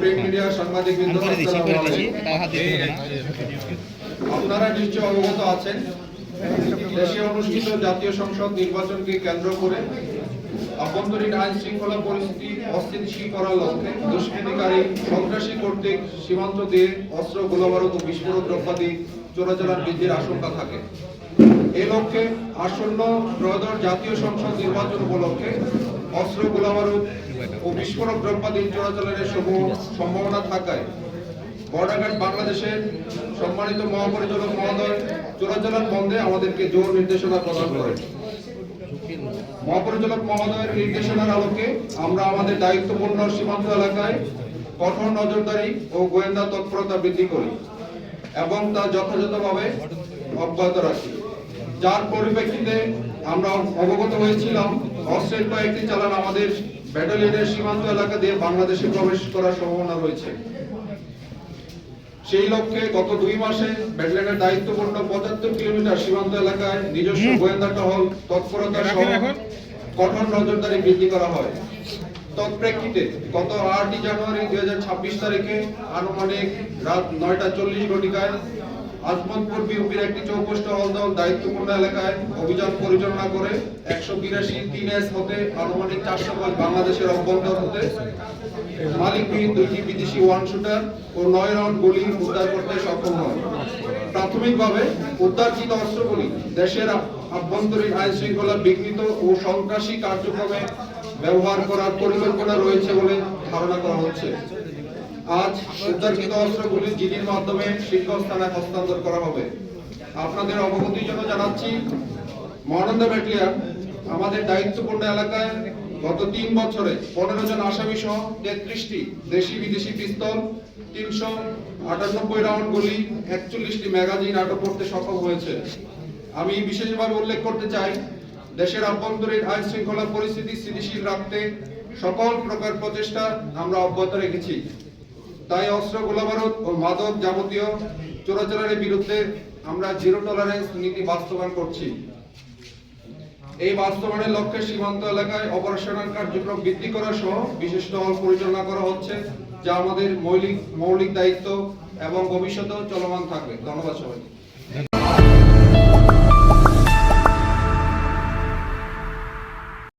Print media সাংবাদিক। আপনারা নিশ্চয় অবগত আছেন। দেশে অনুষ্ঠিত জাতীয় সংসদ নির্বাচনকে কেন্দ্র করে আভ্যন্তরীণ আইন শৃঙ্খলা পরিস্থিতি অস্থিতিশীল করার লক্ষ্যে দুষ্কৃতিকারী সন্ত্রাসী কর্তৃক সীমান্ত দিয়ে অস্ত্র গোলাবারুদ ও বিস্ফোরক দ্রব্যাদি চোরাচালান বৃদ্ধির আশঙ্কা থাকে। এই লক্ষ্যে আসন্ন ত্রয়োদশ জাতীয় সংসদ নির্বাচন উপলক্ষে অস্ত্র, গোলাবারুদ ও বিস্ফোরক দ্রব্যাদি চলাচলের সমূহ সম্ভাবনা থাকায় বর্ডার বাংলাদেশের সম্মানিত মহাপরিচালক মহোদয় চোরাচালান বন্ধে আমাদেরকে জোর নির্দেশনা প্রদান করেন। মহাপরিচালক মহোদয়ের নির্দেশনার আলোকে আমরা আমাদের দায়িত্বপূর্ণ সীমান্ত এলাকায় কঠোর নজরদারি ও গোয়েন্দা তৎপরতা বৃদ্ধি করি এবং তা যথাযথভাবে অব্যাহত রাখি। যার পরিপ্রেক্ষিতে আমরা অবগত হয়েছিলাম অস্ত্রের কয়েকটি চালান আমাদের ব্যাটালিয়নের সীমান্ত এলাকা দিয়ে বাংলাদেশে প্রবেশ করার সম্ভাবনা রয়েছে। সেই লক্ষ্যে গত দুই মাসে ব্যাটালিয়নের দায়িত্বপূর্ণ পঁচাত্তর কিলোমিটার সীমান্ত এলাকায় নিজস্ব গোয়েন্দা টহল তৎপরতা সহ কঠোর নজরদারি বৃদ্ধি করা হয়। তৎপ্রেক্ষিতে গত আটই জানুয়ারি দুই হাজার ছাব্বিশ তারিখে আনুমানিক রাত নয়টা চল্লিশ ঘটিকায় আজমতপুর বিউপির একটি চৌকষ্ট হলদল দায়িত্বপূর্ণ এলাকায় অভিযান পরিচালনা করে একশো বিরাশি তিন এস হতে আনুমানিক চারশো গজ বাংলাদেশের অভ্যন্তর হতে। মালিকবিহীন দুইটি বিদেশি ওয়ান শুটার ও নয় রাউন্ড গুলি উদ্ধার করতে সক্ষম হয় প্রাথমিকভাবে উদ্ধারকৃত অস্ত্রগুলি দেশের আভ্যন্তরীণ আইন শৃঙ্খলা বিঘ্নিত ও সন্ত্রাসী কার্যক্রমে ব্যবহার করার পরিকল্পনা রয়েছে বলে ধারণা করা হচ্ছে। আজ উদ্ধারকৃত অস্ত্রগুলি জিডির মাধ্যমে শীর্ষ থানায় হস্তান্তর করা হবে। আপনাদের অবগতির জন্য জানাচ্ছি মহানন্দা ব্যাটালিয়ান, আমাদের দায়িত্বপূর্ণ এলাকায় গত তিন বছরে পনেরো জন আসামি সহ তেত্রিশটি দেশি বিদেশি পিস্তল, তিনশো আটানব্বই রাউন্ড গুলি, একচল্লিশটি ম্যাগাজিন আটক করতে সক্ষম হয়েছে। আমি বিশেষভাবে উল্লেখ করতে চাই, দেশের আভ্যন্তরীণ আইন শৃঙ্খলা পরিস্থিতি স্থিতিশীল রাখতে সকল প্রকার প্রচেষ্টা আমরা অব্যাহত রেখেছি। তাই অস্ত্র, গোলাবারুদ ও মাদক যাবতীয় চোরাচালানের বিরুদ্ধে আমরা জিরো টলারেন্স নীতি বাস্তবায়ন করছি। এই বাস্তবায়নের লক্ষ্যে সীমান্ত এলাকায় অপারেশনাল কার্যক্রম বৃদ্ধি করা সহ বিশেষ টহল পরিচালনা করা হচ্ছে, যা আমাদের মৌলিক মৌলিক দায়িত্ব এবং ভবিষ্যতেও চলমান থাকবে। ধন্যবাদ সবাইকে।